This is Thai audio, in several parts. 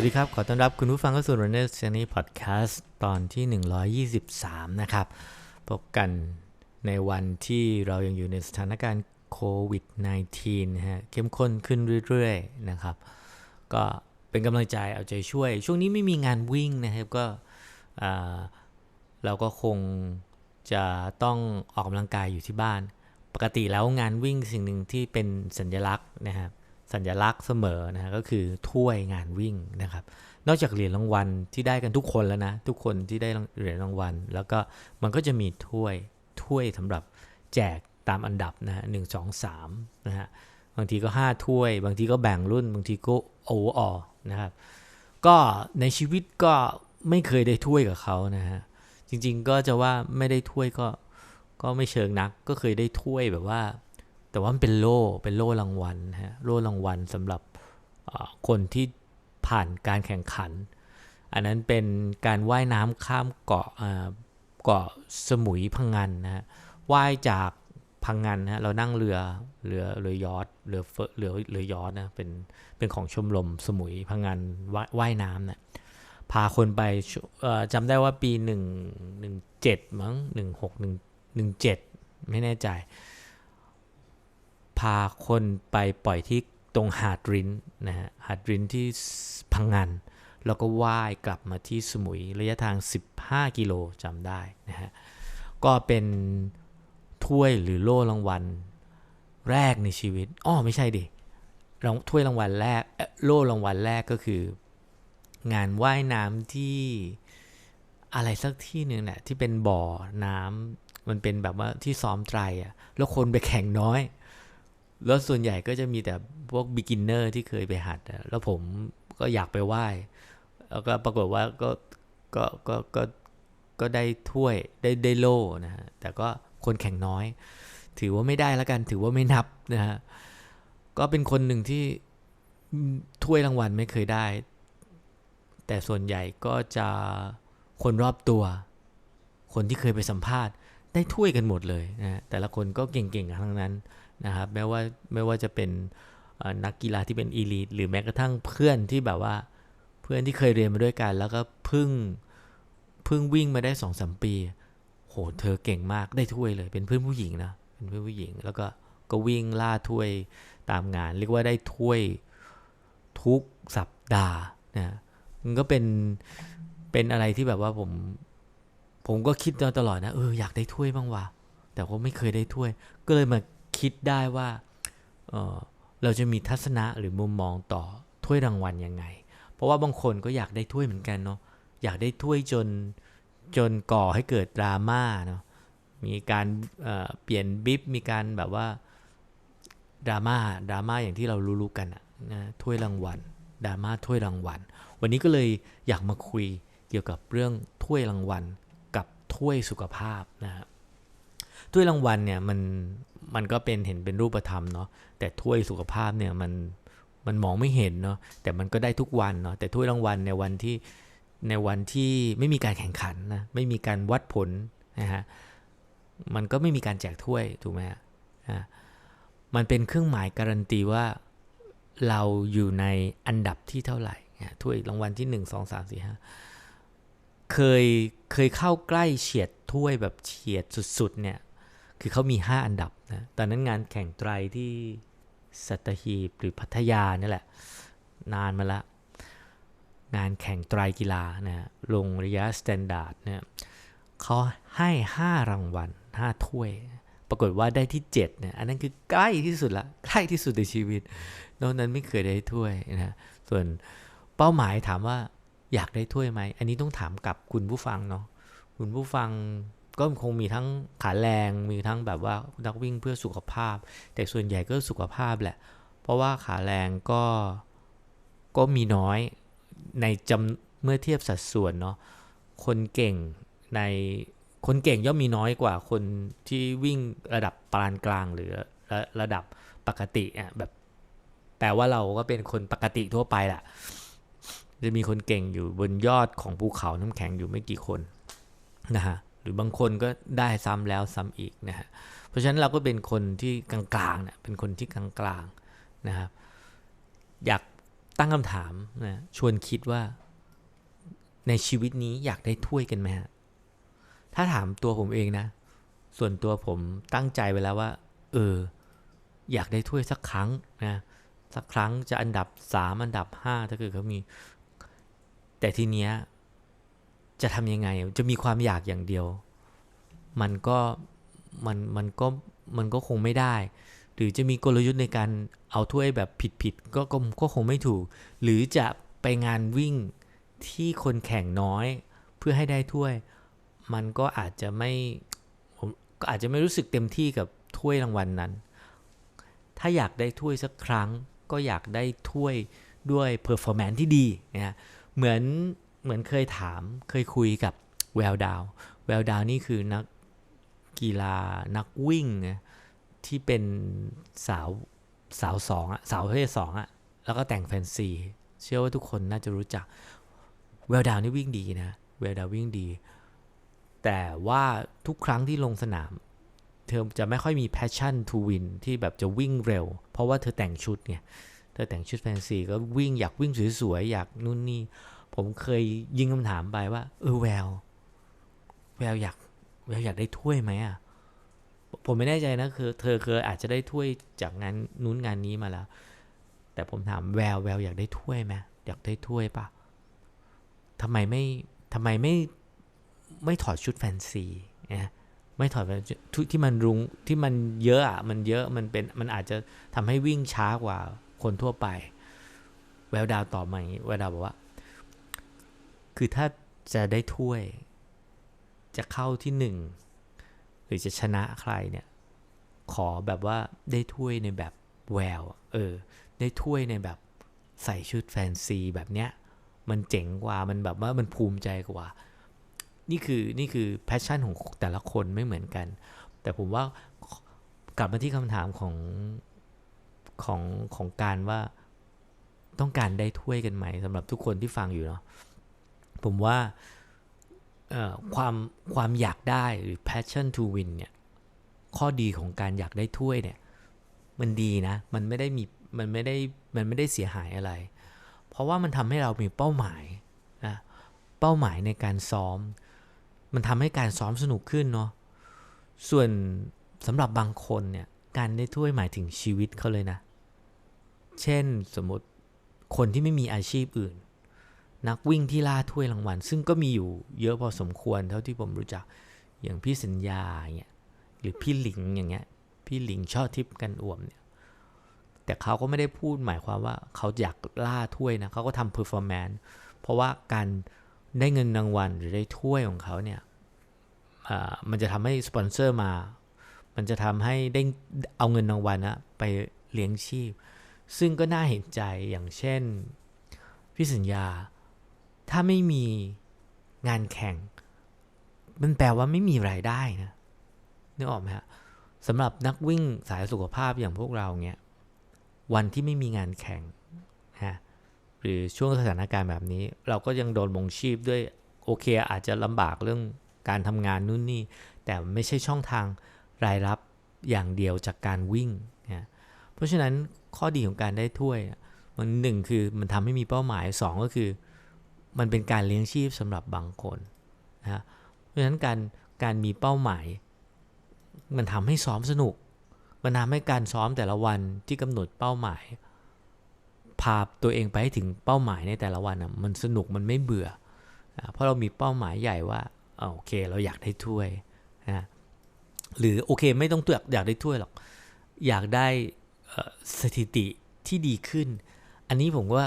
วัสดีครับ ขอต้อนรับคุณผู้ฟังเข้าสู่ Runner Journey Podcast ตอนที่ 123 นะครับ พบกันในวันที่เรายังอยู่ในสถานการณ์โควิด -19 นะฮะ เข้มข้นขึ้นเรื่อยๆ นะครับ ก็เป็นกำลังใจเอาใจช่วย ช่วงนี้ไม่มีงานวิ่งนะครับ ก็เราก็คงจะต้องออกกำลังกายอยู่ที่บ้าน ปกติแล้วงานวิ่งสิ่งหนึ่งที่เป็นสัญลักษณ์นะครับ สัญลักษณ์เสมอนะก็คือถ้วยงานวิ่งนะครับ นอกจากเหรียญรางวัลที่ได้กันทุกคนแล้วนะ ทุกคนที่ได้เหรียญรางวัล แล้วก็มันก็จะมีถ้วยถ้วยสำหรับแจกตามอันดับนะฮะหนึ่งสองสามนะฮะบางทีก็ 5 ถ้วย บางทีก็แบ่งรุ่น บางทีก็โอเวอนะครับ ก็ในชีวิตก็ไม่เคยได้ถ้วยกับเขานะฮะจริง ๆ ก็จะว่าไม่ได้ถ้วยก็ก็ไม่เชิงนัก ก็เคยได้ถ้วยแบบว่า แต่ว่ามันเป็นโล่เป็นโล่รางวัลนะฮะโล่รางวัลสำหรับคนที่ผ่านการแข่งขัน อันนั้นเป็นการว่ายน้ำข้ามเกาะเกาะสมุยพังงานนะฮะว่ายจากพังงานนะฮะเรานั่งเรือเรือเรือยอทเรือเรือเรือยอทนะเป็นเป็นของชมรมสมุยพังงานว่ายน้ำนะพาคนไปจำได้ว่าปีหนึ่งหนึ่งเจ็ดมั้งหนึ่งหกหนึ่งหนึ่งเจ็ดไม่แน่ใจ พาคนไปปล่อยที่ตรงหาดรินนะฮะหาดรินที่พังงานแล้วก็ว่ายกลับมาที่สมุยระยะทาง 15 กิโลจำได้นะฮะก็เป็นถ้วยหรือโล่รางวัลแรกในชีวิตอ้อไม่ใช่ดิรางถ้วยรางวัลแรกโล่รางวัลแรกก็คือ งานว่ายน้ำที่อะไรสักที่หนึ่งนะ่ะที่เป็นบ่อน้ำมันเป็นแบบว่าที่ซ้อมไตรอะแล้วคนไปแข่งน้อย แล้วส่วนใหญ่ก็จะมีแต่พวกบิ๊กินเนอร์ที่เคยไปหัด แล้วผมก็อยากไปไหว้ แล้วก็ปรากฏว่าก็ก็ก็ก็ก็ได้ถ้วยได้ได้โล่นะฮะ แต่ก็คนแข่งน้อย ถือว่าไม่ได้แล้วกัน ถือว่าไม่นับนะฮะ ก็เป็นคนหนึ่งที่ถ้วยรางวัลไม่เคยได้ แต่ส่วนใหญ่ก็จะคนรอบตัว คนที่เคยไปสัมภาษณ์ ได้ถ้วยกันหมดเลยนะแต่ละคนก็เก่งๆทั้งนั้น นะครับแม้ว่าไม่ว่าจะเป็นนักกีฬาที่เป็นอีลีทหรือแม้กระทั่งเพื่อนที่แบบว่าเพื่อนที่เคยเรียนมาด้วยกัน แล้วก็พึ่งพึ่งวิ่งมาได้สองสมปี โหเธอเก่งมากได้ถ้วยเลย เป็นเพื่อนผู้หญิงนะเป็นเพื่อนผู้หญิง แล้วก็ก็วิ่งล่าถ้วยตามงาน เรียกว่าได้ถ้วยทุกสัปดาห์นะมันก็เป็นเป็นอะไรที่แบบว่าผมผมก็คิดตลอดนะเอออยากได้ถ้วยบ้างวะแต่ว่าไม่เคยได้ถ้วย ก็เลยมา คิดได้ว่าเเราจะมีทัศนะหรือมุมมองต่อถ้วยรางวัลยังไง เพราะว่าบางคนก็อยากได้ถ้วยเหมือนกันเนาะอยากได้ถ้วยจนจนก่อให้เกิดดราม่าเนาะมีการเเปลี่ยนบิฟมีการแบบว่าดราม่าดราม่าอย่างที่เรารู้ๆกันอะนะถ้วยรางวัลดราม่าถ้วยรางวัล วันนี้ก็เลยอยากมาคุยเกี่ยวกับเรื่องถ้วยรางวัล กับถ้วยสุขภาพนะถ้วยรางวัลเนี่ยมัน มันก็เป็นเห็นเป็นรูปธรรมเนาะแต่ถ้วยสุขภาพเนี่ยมันมันมองไม่เห็นเนาะแต่มันก็ได้ทุกวันเนาะแต่ถ้วยรางวัลในวันที่ในวันที่ไม่มีการแข่งขันนะไม่มีการวัดผลนะฮะมันก็ไม่มีการแจกถ้วยถูกไหมฮะมันเป็นเครื่องหมายการันตีว่าเราอยู่ในอันดับที่เท่าไหร่ถ้วยรางวัลที่หนึ่งสองสามสี่ห้าเคยเคยเข้าใกล้เฉียดถ้วยแบบเฉียดสุดๆเนี่ย คือเขามี 5 อันดับนะตอนนั้นงานแข่งไตรที่สัตหีบหรือพัทยานี่แหละ นานมาละ งานแข่งไตรกีฬานะลงระยะสแตนดาร์ดเนี่ยเขาให้ 5 รางวัล 5 ถ้วย ปรากฏว่าได้ที่7เนี่ยอันนั้นคือใกล้ที่สุดละใกล้ที่สุดในชีวิตนอกนั้นไม่เคยได้ถ้วยนะส่วนเป้าหมายถามว่าอยากได้ถ้วยไหม อันนี้ต้องถามกับคุณผู้ฟังเนาะคุณผู้ฟัง ก็คงมีทั้งขาแรง มีทั้งแบบว่านักวิ่งเพื่อสุขภาพ แต่ส่วนใหญ่ก็สุขภาพแหละ เพราะว่าขาแรงก็ก็มีน้อยในจำเมื่อเทียบสัดส่วนเนาะคนเก่งในคนเก่งย่อมมีน้อยกว่าคนที่วิ่งระดับปานกลางหรือระระดับปกติอะแบบแปลว่าเราก็เป็นคนปกติทั่วไปแหละจะมีคนเก่งอยู่บนยอดของภูเขาน้ำแข็งอยู่ไม่กี่คนนะฮะ หรือบางคนก็ได้ซ้ำแล้วซ้ำอีกนะฮะเพราะฉะนั้นเราก็เป็นคนที่กลางๆเนี่ยเป็นคนที่กลางๆนะครับอยากตั้งคำถามนะชวนคิดว่าในชีวิตนี้อยากได้ถ้วยกันไหมฮะถ้าถามตัวผมเองนะ ส่วนตัวผมตั้งใจไว้แล้วว่า เออ อยากได้ถ้วยสักครั้งนะสักครั้งจะอันดับสามอันดับห้าถ้าเกิดเขามี แต่ทีเนี้ย จะทำยังไง จะมีความอยากอย่างเดียว มันก็มันมันก็มันก็คงไม่ได้ หรือจะมีกลยุทธ์ในการเอาถ้วยแบบผิดๆก็ก็ก็คงไม่ถูก หรือจะไปงานวิ่งที่คนแข่งน้อยเพื่อให้ได้ถ้วย มันก็อาจจะไม่ผมก็อาจจะไม่รู้สึกเต็มที่กับถ้วยรางวัลนนั้น ถ้าอยากได้ถ้วยสักครั้ง ก็อยากได้ถ้วยด้วยเพอร์ฟอร์แมนที่ดีนะเหมือน เหมือนเคยถามเคยคุยกับแววดาว แววดาวนี่คือนักกีฬานักวิ่งที่เป็นสาวสาวสองอะสาวประเภทสองอะแล้วก็แต่งแฟนซี เชื่อว่าทุกคนน่าจะรู้จัก แววดาวนี่วิ่งดีนะ แววดาววิ่งดี แต่ว่าทุกครั้งที่ลงสนาม เธอจะไม่ค่อยมี passion to win ที่แบบจะวิ่งเร็ว เพราะว่าเธอแต่งชุดเนี่ยเธอแต่งชุดแฟนซีก็วิ่งอยากวิ่งสวยๆอยากนู่นนี่ ผมเคยยิงคำถามไปว่า เออแววแววอยากแววอยากได้ถ้วยไหมอะผมไม่แน่ใจนะคือ เธอเคยอาจจะได้ถ้วยจากงานนู้นงานนี้มาแล้ว แต่ผมถามแววแววอยากได้ถ้วยไหมอยากได้ถ้วยปะทำไมไม่ทำไมไม่ไม่ถอดชุดแฟนซีนะไม่ถอดชุดที่มันรุงที่มันเยอะอะมันเยอะมันเป็นมันอาจจะทำให้วิ่งช้ากว่าคนทั่วไป แววดาวตอบมาอย่างนี้แววดาวบอกว่า คือถ้าจะได้ถ้วย จะเข้าที่หนึ่งหรือจะชนะใครเนี่ย ขอแบบว่าได้ถ้วยในแบบแวว เออ ได้ถ้วยในแบบใส่ชุดแฟนซีแบบเนี้ย มันเจ๋งกว่า มันแบบว่ามันภูมิใจกว่า นี่คือนี่คือแพชชั่นของแต่ละคนไม่เหมือนกัน แต่ผมว่ากลับมาที่คำถามของของของการว่าต้องการได้ถ้วยกันไหมสำหรับทุกคนที่ฟังอยู่เนาะ ผมว่าความความอยากได้หรือ passion to win เนี่ยข้อดีของการอยากได้ถ้วยเนี่ยมันดีนะ มันไม่ได้มีมันไม่ได้มันไม่ได้เสียหายอะไร เพราะว่ามันทำให้เรามีเป้าหมายนะเป้าหมายในการซ้อม มันทำให้การซ้อมสนุกขึ้นเนาะส่วนสำหรับบางคนเนี่ยการได้ถ้วยหมายถึงชีวิตเขาเลยนะ เช่นสมมติคนที่ไม่มีอาชีพอื่น นักวิ่งที่ล่าถ้วยรางวัล ซึ่งก็มีอยู่เยอะพอสมควรเท่าที่ผมรู้จักอย่างพี่สัญญาเนี่ยหรือพี่หลิงอย่างเงี้ยพี่หลิงชอบทิพกันอ่วมเนี่ยแต่เขาก็ไม่ได้พูดหมายความว่าเขาอยากล่าถ้วยนะเขาก็ทำเพอร์ฟอร์แมนซ์เพราะว่าการได้เงินรางวัลหรือได้ถ้วยของเขาเนี่ยมันจะทำให้สปอนเซอร์มา มันจะทำให้ได้เอาเงินรางวัลนะไปเลี้ยงชีพ ซึ่งก็น่าเห็นใจอย่างเช่นพี่สัญญา ถ้าไม่มีงานแข่ง มันแปลว่าไม่มีรายได้นะนึกออกไหมฮะสำหรับนักวิ่งสายสุขภาพอย่างพวกเราเนี่ยวันที่ไม่มีงานแข่งฮะหรือช่วงสถานการณ์แบบนี้ เราก็ยังโดนมงชีพด้วยโอเคอาจจะลำบากเรื่องการทำงานนู่นนี่ แต่ไม่ใช่ช่องทางรายรับอย่างเดียวจากการวิ่งนะเพราะฉะนั้นข้อดีของการได้ถ้วยมันหนึ่งคือมันทำให้มีเป้าหมายสองก็คือ มันเป็นการเลี้ยงชีพสำหรับบางคนนะเพราะฉะนั้นการการมีเป้าหมาย มันทำให้ซ้อมสนุก มันทำให้การซ้อมแต่ละวันที่กำหนดเป้าหมาย พาตัวเองไปให้ถึงเป้าหมายในแต่ละวันอะมันสนุกมันไม่เบื่อ เพราะเรามีเป้าหมายใหญ่ว่าโอเคเราอยากได้ถ้วยนะหรือโอเคไม่ต้องเตัวอยากได้ถ้วยหรอก อยากได้สถิติที่ดีขึ้น อันนี้ผมว่า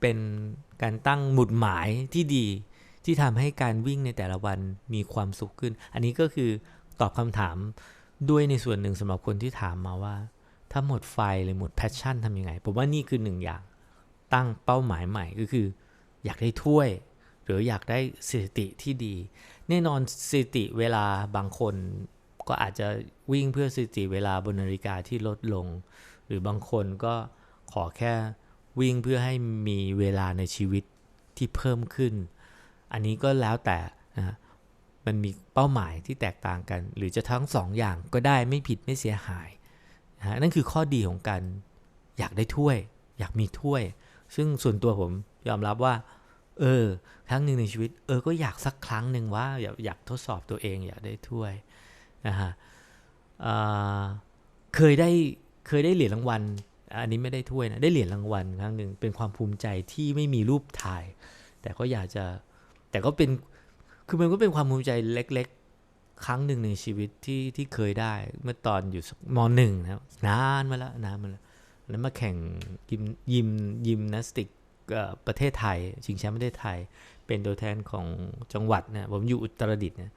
เป็น การตั้งหมุดหมายที่ดี ที่ทำให้การวิ่งในแต่ละวันมีความสุขขึ้น อันนี้ก็คือตอบคำถามด้วยในส่วนหนึ่งสำหรับคนที่ถามมาว่า ถ้าหมดไฟหรือหมดแพชชั่นทำยังไง ผมว่านี่คือหนึ่งอย่าง ตั้งเป้าหมายใหม่ก็คือ อยากได้ถ้วย หรืออยากได้สถิติที่ดี แน่นอนสถิติเวลาบางคนก็อาจจะวิ่งเพื่อสถิติเวลาบนนาฬิกาที่ลดลง หรือบางคนก็ขอแค่ วิ่งเพื่อให้มีเวลาในชีวิตที่เพิ่มขึ้น อันนี้ก็แล้วแต่นะมันมีเป้าหมายที่แตกต่างกัน หรือจะทั้งสองอย่างก็ได้ไม่ผิดไม่เสียหายนะนั่นคือข้อดีของการอยากได้ถ้วย อยากมีถ้วย ซึ่งส่วนตัวผมยอมรับว่า เออครั้งหนึ่งในชีวิต เออก็อยากสักครั้งหนึ่งว่าอยากอยากทดสอบตัวเองอยากได้ถ้วยนะฮะเคยได้เคยได้เหรียญรางวัล อันนี้ไม่ได้ถ้วยนะได้เหรียญรางวัลครั้งหนึ่งเป็นความภูมิใจที่ไม่มีรูปถ่าย แต่ก็อยากจะแต่ก็เป็นคือมันก็เป็นความภูมิใจเล็ก ๆ ครั้งหนึ่งในชีวิตที่ที่เคยได้เมื่อตอนอยู่มหนึ่งนะนานมาแล้วนานมาแล้วแล้วมาแข่งยิมยิมยิมนาสติกประเทศไทยชิงแชมป์ประเทศไทย เป็นตัวแทนของจังหวัดนะผมอยู่อุตรดิตถ์นะ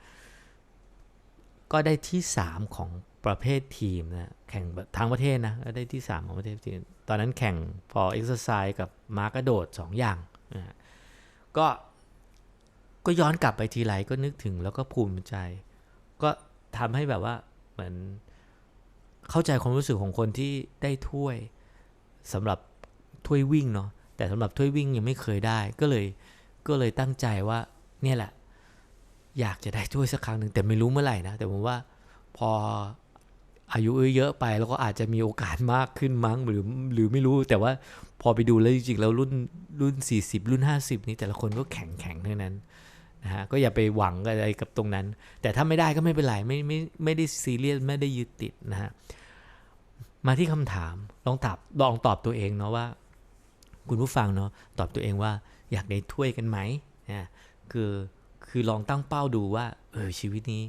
ก็ได้ที่ 3 ของ ประเภททีมนะแข่งทั้งประเทศนะได้ที่ 3 ของประเทศทีมตอนนั้นแข่ง for exercise กับมาร์กระโดด 2 อย่างนะก็ก็ย้อนกลับไปทีไรก็นึกถึงแล้วก็ภูมิใจ ก็ทำให้แบบว่าเหมือนเข้าใจความรู้สึกของคนที่ได้ถ้วยสำหรับถ้วยวิ่งเนาะแต่สำหรับถ้วยวิ่งยังไม่เคยได้ก็เลยก็เลยตั้งใจว่าเนี่ยแหละ อยากจะได้ถ้วยสักครั้งหนึ่งแต่ไม่รู้เมื่อไหร่นะ แต่ผมว่าพอ อายุเยอะไปแล้วก็อาจจะมีโอกาสมากขึ้นมั้งหรือหรือไม่รู้แต่ว่าพอไปดูแล้วจริงๆแล้วรุ่นรุ่น 40 รุ่น 50 นี้แต่ละคนก็แข็งแข็งทั้งนั้นนะฮะก็อย่าไปหวังอะไรกับตรงนั้น แต่ถ้าไม่ได้ก็ไม่เป็นไรไม่ไม่ไม่ได้ซีเรียสไม่ได้ยึดติดนะฮะมาที่คำถามลองตอบลองตอบตัวเองเนาะว่า คุณผู้ฟังเนาะตอบตัวเองว่าอยากได้ถ้วยกันไหมนะคือคือลองตั้งเป้าดูว่าเออชีวิตนี้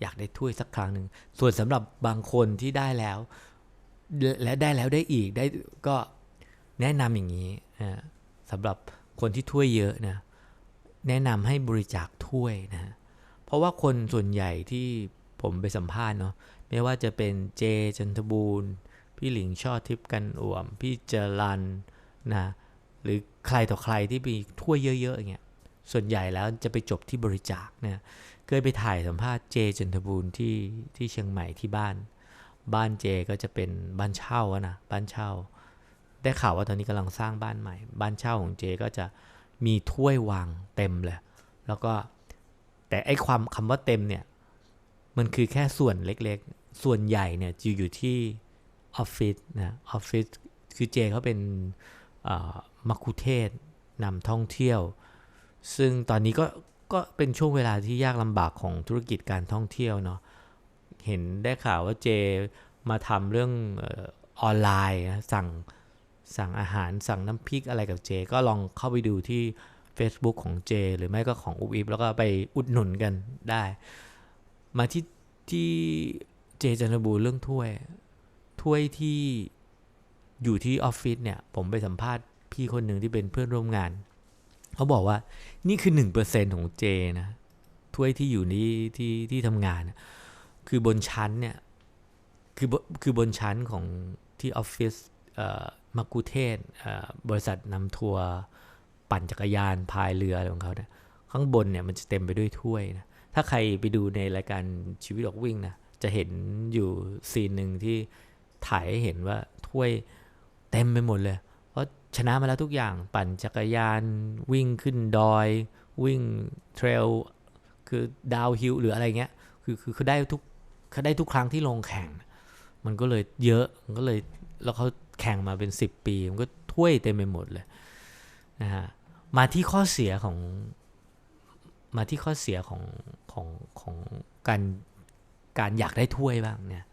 อยากได้ถ้วยสักครั้งหนึ่งส่วนสำหรับบางคนที่ได้แล้ว และได้แล้วได้อีกได้ก็แนะนำอย่างนี้นะสำหรับคนที่ถ้วยเยอะนะแนะนำให้บริจาคถ้วยนะเพราะว่าคนส่วนใหญ่ที่ผมไปสัมภาษณ์เนาะไม่ว่าจะเป็นเจจันทบูรณ์พี่หลิงช่อทิพย์กันอ่วม พี่เจรันนะหรือใครต่อใครที่มีถ้วยเยอะๆอย่างเงี้ย ส่วนใหญ่แล้วจะไปจบที่บริจาคเนี่ยเคยไปถ่ายสัมภาษณ์เจจันทบูรณ์ที่ที่เชียงใหม่ที่บ้าน บ้านเจก็จะเป็นบ้านเช่านะบ้านเช่า ได้ข่าวว่าตอนนี้กำลังสร้างบ้านใหม่ บ้านเช่าของเจก็จะมีถ้วยวางเต็มเลย แล้วก็แต่ไอความคำว่าเต็มเนี่ยมันคือแค่ส่วนเล็กๆ ส่วนใหญ่เนี่ยจะอยู่ที่ออฟฟิศนะออฟฟิศคือเจเขาเป็นมักคุเทศนำท่องเที่ยว ซึ่งตอนนี้ก็ก็เป็นช่วงเวลาที่ยากลำบากของธุรกิจการท่องเที่ยวเนาะเห็นได้ข่าวว่าเจมาทำเรื่องออนไลน์นะสั่งสั่งอาหารสั่งน้ำพริกอะไรกับเจ ก็ลองเข้าไปดูที่ Facebook ของเจ หรือไม่ก็ของอุบอิบแล้วก็ไปอุดหนุนกันได้ มาที่ที่เจจันทบูรเรื่องถ้วย ถ้วยที่อยู่ที่ออฟฟิศเนี่ย ผมไปสัมภาษณ์พี่คนหนึ่งที่เป็นเพื่อนร่วมงาน เขาบอกว่านี่คือ1%ของเจนะถ้วยที่อยู่นี่ที่ที่ทำงาน คือบนชั้นเนี่ยคือคือบนชั้นของที่ออฟฟิศมักกุเทศบริษัทนำทัวร์ปั่นจักรยานพายเรืออะไรของเขาเนี่ยข้างบนเนี่ยมันจะเต็มไปด้วยถ้วยนะถ้าใครไปดูในรายการชีวิตออกวิ่งนะจะเห็นอยู่ซีนหนึ่งที่ถ่ายให้เห็นว่าถ้วยเต็มไปหมดเลย ชนะมาแล้วทุกอย่างปั่นจักรยาน วิ่งขึ้นดอย วิ่งเทรลคือดาวฮิลหรืออะไรเงี้ยคือคือเขาได้ทุกเขาได้ทุกครั้งที่ลงแข่ง มันก็เลยเยอะมันก็เลยแล้วเขาแข่งมาเป็น 10 ปี มันก็ถ้วยเต็มไปหมดเลยนะฮะมาที่ข้อเสียของมาที่ข้อเสียของของของการการอยากได้ถ้วยบ้างเนี่ย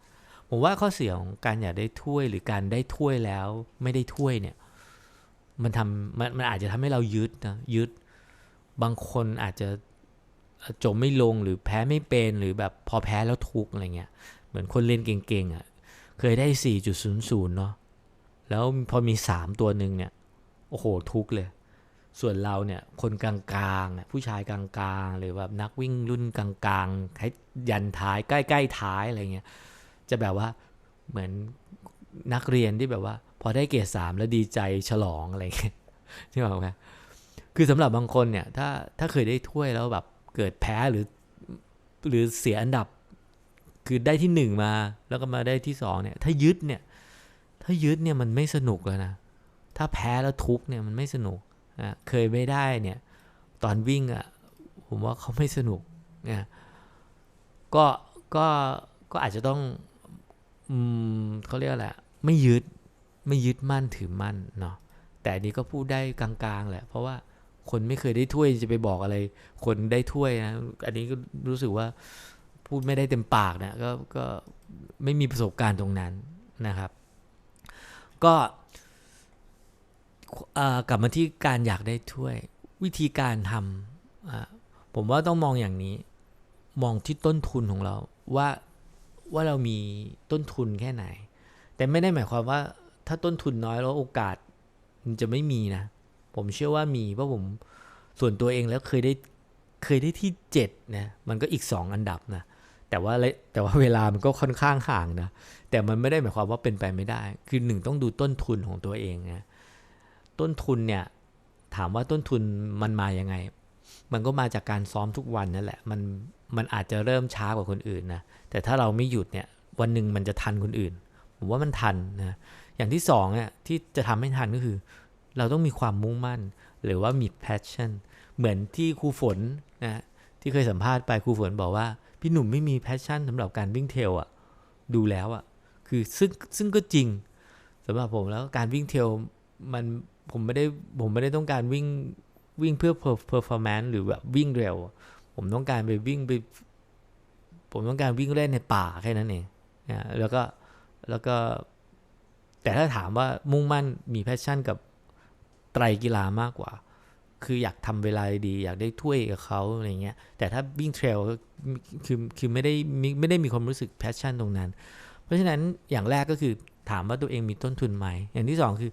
ผมว่าข้อเสียของการอยากได้ถ้วยหรือการได้ถ้วยแล้วไม่ได้ถ้วยเนี่ย มันทำมันมันอาจจะทำให้เรายึดนะยึด บางคนอาจจะจมไม่ลงหรือแพ้ไม่เป็นหรือแบบพอแพ้แล้วทุกอะไรเงี้ย เหมือนคนเล่นเก่งๆอะ่ะ เคยได้ 4.00 เนาะแล้วพอมี 3 ตัวหนึ่งเนี่ย โอ้โห ทุกเลย ส่วนเราเนี่ยคนกลางๆผู้ชายกลางๆ หรือแบบนักวิ่งรุ่นกลางๆให้ยันท้ายใกล้ๆท้ายอะไรเงี้ย จะแบบว่าเหมือนนักเรียนที่แบบว่า พอได้เกรดสามแล้วดีใจฉลองอะไรเงี้ยใช่ไหมคือสำหรับบางคนเนี่ย ถ้าถ้าเคยได้ถ้วยแล้วแบบเกิดแพ้หรือ หรือเสียอันดับ คือได้ที่หนึ่งมา แล้วก็มาได้ที่สองเนี่ย ถ้ายึดเนี่ย ถ้ายึดเนี่ยมันไม่สนุกแล้วนะถ้าแพ้แล้วทุกเนี่ยมันไม่สนุกนะเคยไม่ได้เนี่ย ตอนวิ่งอะ่ะผมว่าเขาไม่สนุกเนี่ยก็ก็ก็อาจจะต้อง อืมเขาเรียกอะไรไม่ยึด ไม่ยึดมั่นถือมั่นเนาะแต่นนี้ก็พูดได้กลางๆแหละ เพราะว่าคนไม่เคยได้ถ้วยจะไปบอกอะไร คนได้ถ้วยนะอันนี้ก็รู้สึกว่าพูดไม่ได้เต็มปากนะก็ก็ไม่มีประสบการณ์ตรงนั้นนะครับ ก็กลับมาที่การอยากได้ถ้วย วิธีการทำผมว่าต้องมองอย่างนี้ มองที่ต้นทุนของเราว่าว่าเรามีต้นทุนแค่ไหน แต่ไม่ได้หมายความว่า ถ้าต้นทุนน้อยแล้วโอกาสมันจะไม่มีนะ ผมเชื่อว่ามีเพราะผมส่วนตัวเองแล้วเคยได้เคยได้ที่7นะมันก็อีก 2 อันดับนะแต่ว่าแต่ว่าเวลามันก็ค่อนข้างห่างนะแต่มันไม่ได้หมายความว่าเป็นไปไม่ได้ คือหนึ่งต้องดูต้นทุนของตัวเองนะต้นทุนเนี่ยถามว่าต้นทุนมันมาอย่างไง มันก็มาจากการซ้อมทุกวันนั่นแหละ มันมันอาจจะเริ่มช้ากว่าคนอื่นนะแต่ถ้าเราไม่หยุดเนี่ยวันหนึ่งมันจะทันคนอื่น ผมว่ามันทันนะ อย่างที่สองเนี่ยที่จะทำให้ทันก็คือ เราต้องมีความมุ่งมั่น หรือว่ามี passion เหมือนที่ครูฝนนะที่เคยสัมภาษณ์ไปครูฝนบอกว่า พี่หนุ่มไม่มี passion สำหรับการวิ่งเทลอะดูแล้วอะคือซึ่งซึ่งก็จริงสำหรับผมแล้วการวิ่งเทลมันผมไม่ได้ผมไม่ได้ต้องการวิ่งวิ่งเพื่อ performance หรือแบบวิ่งเร็ว ผมต้องการไปวิ่งไป ผมต้องการวิ่งเล่นในป่าแค่นั้นเองนะแล้วก็แล้วก็ แต่ถ้าถามว่ามุ่งมั่นมีแพชชั่นกับไตรกีฬามากกว่า คืออยากทำเวลาดี อยากได้ถ้วยกับเขาอะไรเงี้ย แต่ถ้าวิ่งเทรลคือคือไม่ได้ไม่ได้มีความรู้สึกแพชชั่นตรงนั้น เพราะฉะนั้นอย่างแรกก็คือถามว่าตัวเองมีต้นทุนไหม อย่างที่สองคือ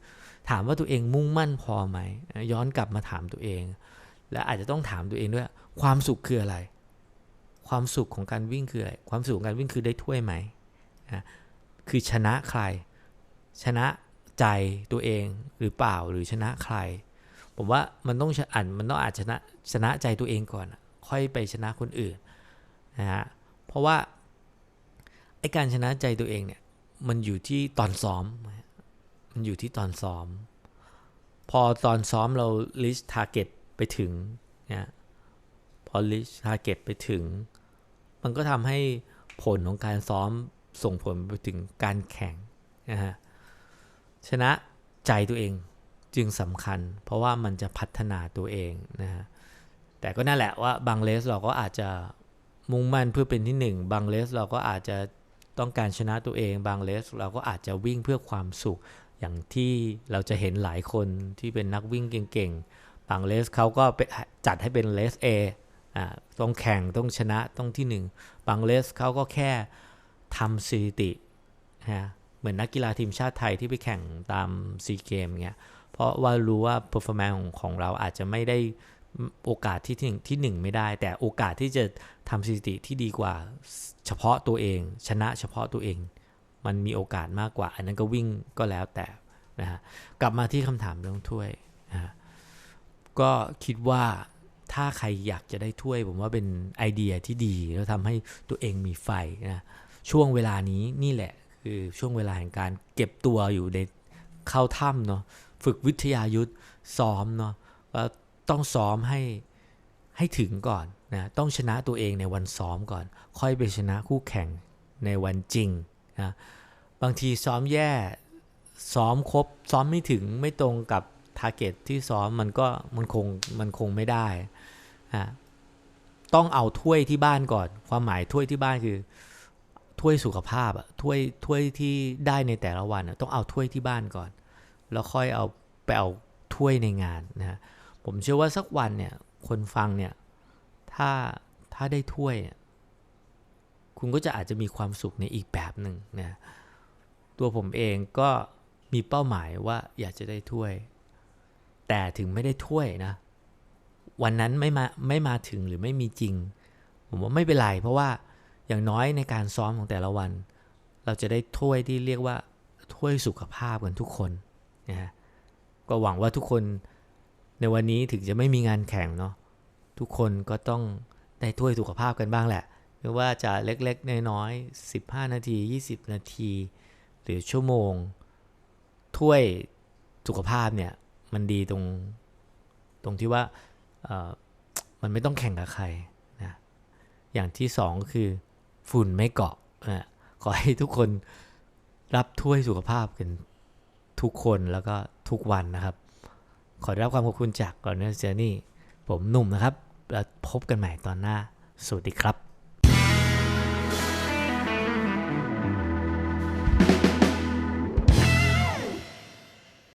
ถามว่าตัวเองมุ่งมั่นพอไหม ย้อนกลับมาถามตัวเอง และอาจจะต้องถามตัวเองด้วย ความสุขคืออะไร ความสุขของการวิ่งคืออะไร ความสุขของการวิ่งคือได้ถ้วยไหมนะคือชนะใคร ชนะใจตัวเองหรือเปล่าหรือชนะใคร ผมว่ามันต้องอ่านมันต้องอาจชนะชนะใจตัวเองก่อน ค่อยไปชนะคนอื่นนะฮะเพราะว่าไอการชนะใจตัวเองเนี่ยมันอยู่ที่ตอนซ้อม มันอยู่ที่ตอนซ้อม พอตอนซ้อมเรา list target ไปถึงเนี่ยพอ list target ไปถึง มันก็ทำให้ผลของการซ้อมส่งผลไปถึงการแข่งนะฮะ ชนะใจตัวเองจึงสำคัญ เพราะว่ามันจะพัฒนาตัวเองนะฮะแต่ก็นั่นแหละว่าบางเลสเราก็อาจจะมุ่งมั่นเพื่อเป็นที่หนึ่งบางเลสเราก็อาจจะต้องการชนะตัวเอง บางเลสเราก็อาจจะวิ่งเพื่อความสุข อย่างที่เราจะเห็นหลายคนที่เป็นนักวิ่งเก่งๆบางเลสเขาก็จัดให้เป็นเลส A อ่าต้องแข่งต้องชนะต้องที่1บางเลสเขาก็แค่ทำสถิตินะ เหมือนนักกีฬาทีมชาติไทยที่ไปแข่งตามซีเกมเงี้ยเพราะว่ารู้ว่า performance ของของเราอาจจะไม่ได้โอกาสที่ที่ที่หนึ่งไม่ได้ แต่โอกาสที่จะทำสถิติที่ดีกว่าเฉพาะตัวเอง ชนะเฉพาะตัวเอง มันมีโอกาสมากกว่า อันนั้นก็วิ่งก็แล้วแต่นะฮะกลับมาที่คำถามเรื่องถ้วยนะฮะก็คิดว่าถ้าใครอยากจะได้ถ้วย ผมว่าเป็นไอเดียที่ดีแล้วทำให้ตัวเองมีไฟนะช่วงเวลานี้นี่แหละ คือช่วงเวลาแห่งการเก็บตัวอยู่ในเข้าถ้ำเนาะฝึกวิทยายุทธซ้อมเนาะต้องซ้อมให้ให้ถึงก่อนนะต้องชนะตัวเองในวันซ้อมก่อน ค่อยไปชนะคู่แข่งในวันจริงนะบางทีซ้อมแย่ซ้อมครบซ้อมไม่ถึงไม่ตรงกับทาร์เก็ตที่ซ้อมมันก็มันคงมันคงไม่ได้นะต้องเอาถ้วยที่บ้านก่อน ความหมายถ้วยที่บ้านคือ ถ้วยสุขภาพอะถ้วยถ้วยที่ได้ในแต่ละวันต้องเอาถ้วยที่บ้านก่อน แล้วค่อยเอาไปเอาถ้วยในงานนะผมเชื่อว่าสักวันเนี่ยคนฟังเนี่ยถ้าถ้าได้ถ้วยคุณก็จะอาจจะมีความสุขในอีกแบบหนึ่งนะตัวผมเองก็มีเป้าหมายว่าอยากจะได้ถ้วย แต่ถึงไม่ได้ถ้วยนะ วันนั้นไม่มาไม่มาถึงหรือไม่มีจริง ผมว่าไม่เป็นไรเพราะว่า อย่างน้อยในการซ้อมของแต่ละวัน เราจะได้ถ้วยที่เรียกว่าถ้วยสุขภาพกันทุกคนนะฮะก็หวังว่าทุกคนในวันนี้ถึงจะไม่มีงานแข่งเนาะทุกคนก็ต้องได้ถ้วยสุขภาพกันบ้างแหละไม่ว่าจะเล็กๆน้อยๆ15 นาที 20 นาที หรือชั่วโมง ถ้วยสุขภาพเนี่ยมันดีตรงตรงที่ว่ามันไม่ต้องแข่งกับใครนะอย่างที่สองก็คือ ฝุ่นไม่เกาะนะขอให้ทุกคนรับถ้วยสุขภาพกันทุกคนแล้วก็ทุกวันนะครับ ขอได้รับความขอบคุณจากก่อนเนอร์เจอร์นี่ ผมหนุ่มนะครับ แล้วพบกันใหม่ตอนหน้า สวัสดีครับ